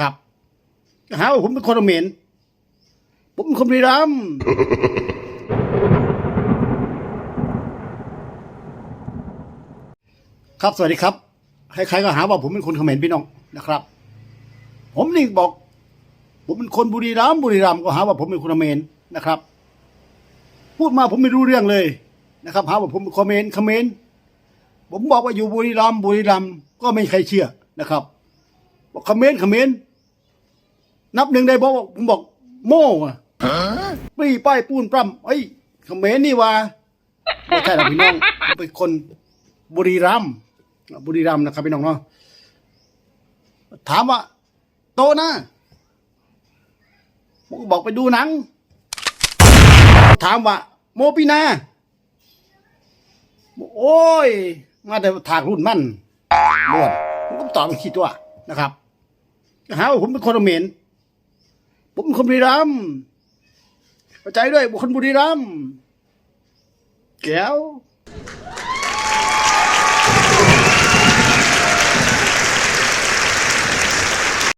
ครับหาว่าผมเป็นคนเขมรผมเป็นคนบุรีรัมย์ครับสวัสดีครับใครๆก็หาว่าผมเป็นคนเขมรพี่น้องนะครับ ผมนี่บอก ผมเป็นคนบุรีรัมย์บุรีรัมย์ก็หาว่าผมเป็นคนเขมรนะครับ พูดมาผมไม่รู้เรื่องเลยนะครับ หาว่าผมเป็นเขมรเขมรผมบอกว่าอยู่บุรีรัมย์บุรีรัมย์ก็ไม่มีใครเชื่อนะครับ บอกเขมรเขมร นับหนึ่งได้บอกว่าผมบอก โม่อะปรีป้ายปูนปล้ำไอ้ยเขมรนี่ว่าไม่ใช่หรอกพี่น้องผมเป็นคนบุรีรัมย์บุรีรัมย์นะครับพี่น้องเนาะถามว่า โตนะผมก็บอกไปดูหนัง ถามว่า โมปีนาบอกโอ้ย มาแต่ถากรุ่นมั่นบวชผมก็ตอบไปคิดว่านะครับหาว่าผมเป็นคนเขมร ผมเป็นคนบุรีรัมย์เข้าใจด้วยบุคคลบุรีรัมย์แก้ว